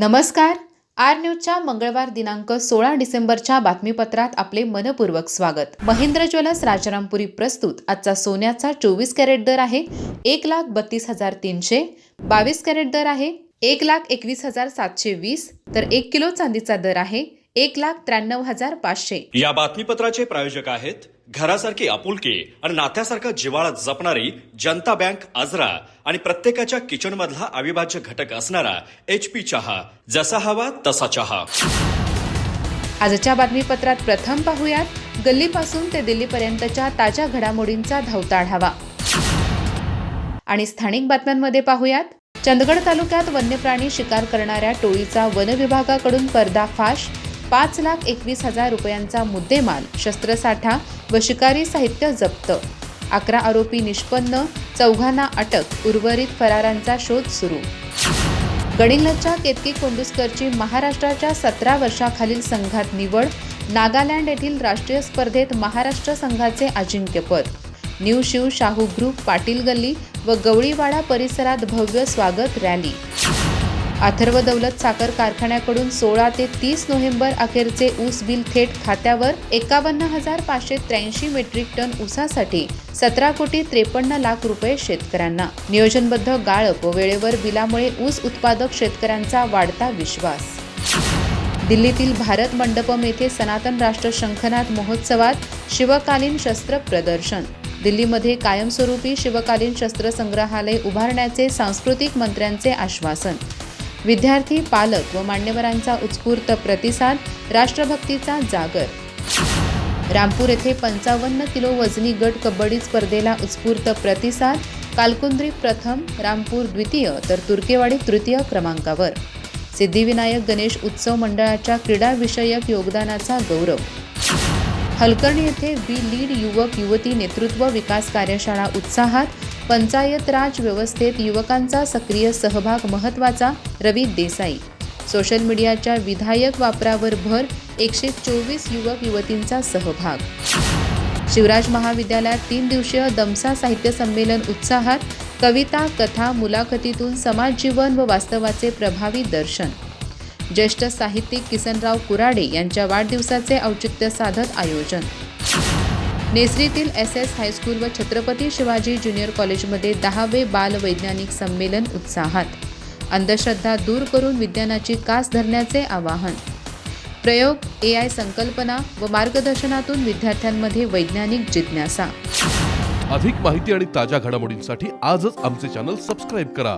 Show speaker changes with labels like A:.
A: नमस्कार. आर न्यूजच्या मंगळवार दिनांक सोळा डिसेंबरच्या बातमीपत्रात आपले मनपूर्वक स्वागत. महेंद्र ज्वेलर्स राजारामपुरी प्रस्तुत. आजचा सोन्याचा चोवीस कॅरेट दर आहे एक लाख बत्तीस हजार तीनशे बावीस कॅरेट दर आहे एक लाख एकवीस हजार सातशे वीस तर एक किलो चांदीचा दर आहे एक लाख त्र्याण्णव हजार पाचशे.
B: या बातमीपत्राचे प्रायोजक आहेत घरासारखी आपुलकी आणि नात्यासारखा जिवाळा जपणारी जनता बँक आजरा आणि प्रत्येकाच्या किचन मधला अविभाज्य घटक असणारा एच पी चहा जसा हवा तसा चहा.
A: आजच्या बातमीपत्रात प्रथम पाहूयात गल्लीपासून ते दिल्लीपर्यंतच्या ताज्या घडामोडींचा धावता आढावा. आणि स्थानिक बातम्यांमध्ये पाहूयात चंदगड तालुक्यात वन्यप्राणी शिकार करणाऱ्या टोळीचा वन विभागाकडून पर्दाफाश पाच लाख एकवीस हजार रुपयांचा मुद्देमाल शस्त्रसाठा व शिकारी साहित्य जप्त. अकरा आरोपी निष्पन्न चौघांना अटक उर्वरित फरारांचा शोध सुरू. गडिंग्लजच्या केतकी कोंडुस्करची महाराष्ट्राच्या सतरा वर्षाखालील संघात निवड नागालँड येथील राष्ट्रीय स्पर्धेत महाराष्ट्र संघाचे अजिंक्यपद. न्यू शिव शाहू ग्रुप पाटील गल्ली व गवळीवाडा परिसरात भव्य स्वागत रॅली. अथर्व दौलत साखर कारखान्याकडून सोळा ते तीस नोव्हेंबर अखेरचे ऊस बिल थेट खात्यावर एकावन्न हजार पाचशे त्र्याऐंशी मेट्रिक टन ऊसासाठी सतरा कोटी त्रेपन्न लाख रुपये शेतकऱ्यांना. नियोजनबद्ध गाळप व वेळेवर बिलामुळे ऊस उत्पादक शेतकऱ्यांचा वाढता विश्वास. दिल्लीतील भारत मंडपम येथे सनातन राष्ट्र शंखनाद महोत्सवात शिवकालीन शस्त्र प्रदर्शन. दिल्लीमध्ये कायमस्वरूपी शिवकालीन शस्त्र संग्रहालय उभारण्याचे सांस्कृतिक मंत्र्यांचे आश्वासन. विद्यार्थी पालक व मान्यवरांचा उत्स्फूर्त प्रतिसाद राष्ट्रभक्तीचा जागर. रामपूर येथे पंचावन्न किलो वजनी गट कबड्डी स्पर्धेला उत्स्फूर्त प्रतिसाद कालकुंद्री प्रथम रामपूर द्वितीय तर तुर्केवाडी तृतीय क्रमांकावर. सिद्धिविनायक गणेश उत्सव मंडळाच्या क्रीडाविषयक योगदानाचा गौरव. हलकर्णी येथे वी लीड युवक युवती नेतृत्व विकास कार्यशाळा उत्साहात पंचायत राज व्यवस्थेत युवकांचा सक्रिय सहभाग महत्त्वाचा रवी देसाई. सोशल मीडियाच्या विधायक वापरावर भर एकशे चोवीस युवक युवतींचा सहभाग. शिवराज महाविद्यालयात तीन दिवसीय दमसा साहित्य संमेलन उत्साहात कविता कथा मुलाखतीतून समाज जीवन व वास्तवाचे प्रभावी दर्शन. ज्येष्ठ साहित्यिक किसनराव कुराडे यांच्या वाढदिवसाचे औचित्य साधत आयोजन. नेसरीतील एस एस हायस्कूल व छत्रपती शिवाजी ज्युनियर कॉलेजमध्ये दहावे बाल वैज्ञानिक संमेलन उत्साहात. अंधश्रद्धा दूर करून विज्ञानाची कास धरण्याचे आवाहन. प्रयोग ए आय संकल्पना व मार्गदर्शनातून विद्यार्थ्यांमध्ये वैज्ञानिक जिज्ञासा.
C: अधिक माहिती आणि ताज्या घडामोडींसाठी आजच आमचे चॅनल सबस्क्राईब करा.